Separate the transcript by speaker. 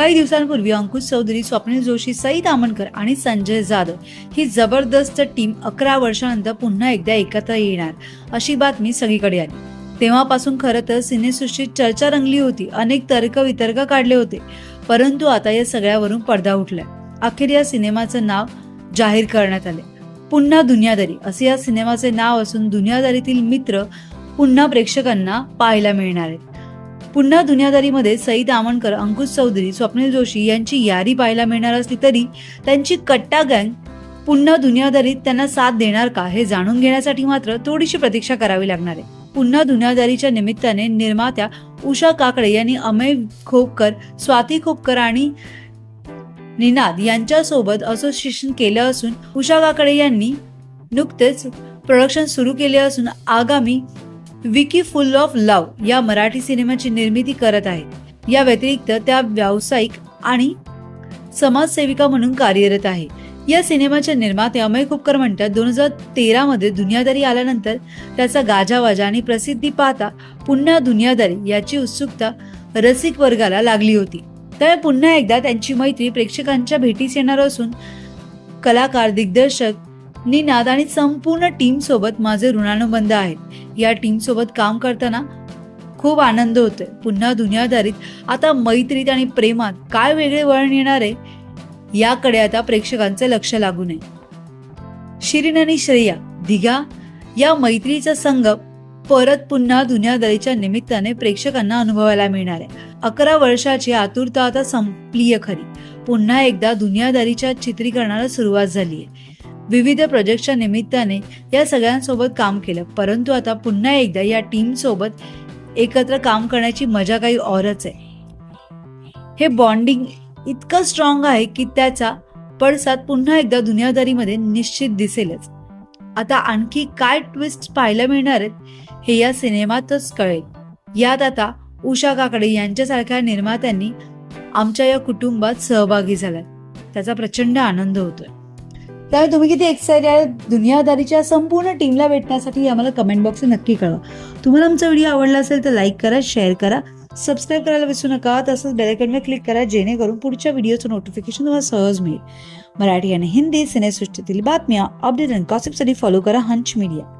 Speaker 1: काही दिवसांपूर्वी अंकुश चौधरी स्वप्नील जोशी सईद आमनकर आणि संजय जाधव ही जबरदस्त टीम अकरा वर्षानंतर पुन्हा एकदा एकत्र येणार अशी बातमी सगळीकडे आली. तेव्हापासून खरं तर सिनेसृष्टीत चर्चा रंगली होती अनेक तर्क वितर्क काढले होते परंतु आता या सगळ्यावरून पडदा उठलाय. अखेर या सिनेमाचं नाव जाहीर करण्यात आले पुन्हा दुनियादारी असे या सिनेमाचे नाव असून दुनियादारीतील मित्र पुन्हा प्रेक्षकांना पाहायला मिळणार आहेत. पुन्हा दुनियादारीमध्ये सईद आमणकर अंकुश चौधरी स्वप्नील जोशी यांची यारी पाहायला मिळणार असली तरी त्यांची कट्टा गँग पुन्हा दुनियादारीत त्यांना साथ देणार का हे जाणून घेण्यासाठी मात्र थोडीशी प्रतीक्षा करावी लागणार आहे. पुन्हा दुनियादारीच्या निमित्ताने निर्मात्या उषा काकडे यांनी अमय खोपकर स्वाती खोपकर आणि निनाद यांच्यासोबत असोसिएशन केलं असून उषा काकडे यांनी नुकतेच प्रोडक्शन सुरू केले असून आगामी विकी फुल ऑफ लव्ह या मराठी सिनेमाची निर्मिती करत आहेत या व्यतिरिक्त त्या व्यावसायिक आणि समाजसेविका म्हणून कार्यरत आहे. या सिनेमाच्या निर्माते अमय खुपकर म्हणतात दोन हजार तेरामध्ये दुनियादारी आल्यानंतर त्याचा गाजावाजा आणि प्रसिद्धी पाहता पुन्हा दुनियादारी याची उत्सुकता रसिक वर्गाला लागली होती. त्यामुळे पुन्हा एकदा त्यांची मैत्री प्रेक्षकांच्या भेटीस येणार असून कलाकार दिग्दर्शक निनाद आणि संपूर्ण टीम सोबत माझे ऋणानुबंध आहेत. या टीम सोबत काम करताना खूप आनंद होतोय. पुन्हा दुनियादारीत आता मैत्रीत आणि प्रेमात काय वेगळे वळण येणार आहे याकडे आता प्रेक्षकांचे लक्ष लागू नये. शिरीन आणि श्रेया दिघा या मैत्रीचा संघ परत पुन्हा दुनियादारीच्या निमित्ताने प्रेक्षकांना अनुभवायला मिळणार आहे. अकरा वर्षाची आतुरता आता संपलीय खरी. पुन्हा एकदा दुनियादारीच्या चित्रीकरणाला सुरुवात झाली आहे विविध प्रोजेक्टच्या निमित्ताने या सगळ्यांसोबत काम केलं. परंतु आता पुन्हा एकदा या टीमसोबत एकत्र काम करण्याची मजा काही औरच आहे. हे बॉन्डिंग इतकं स्ट्रॉंग आहे की त्याचा पडसाद पुन्हा एकदा दुनियादारीमध्ये निश्चित दिसेलच. आता आणखी काय ट्विस्ट पाहायला मिळणार आहेत हे या सिनेमातच कळेल. यात आता उषा काकडे यांच्यासारख्या निर्मात्यांनी आमच्या या कुटुंबात सहभागी झाल्यात. त्याचा प्रचंड आनंद होतोय. त्यामुळे तुम्ही किती एक्साइटेड आहे? दुनियादारीच्या संपूर्ण टीमला भेटण्यासाठी आम्हाला कमेंट बॉक्स नक्की कळवा. तुम्हाला आमचा व्हिडिओ आवडला असेल तर लाईक करा शेअर करा. सबस्क्राईब करायला विसरू नका. तसंच बेलायकनवर क्लिक करा जेणेकरून पुढच्या व्हिडिओचं नोटिफिकेशन तुम्हाला सहज मिळेल. मराठी आणि हिंदी सिनेसृष्टीतील बातम्या अपडेट आणि गॉसिपसाठी फॉलो करा हंच मीडिया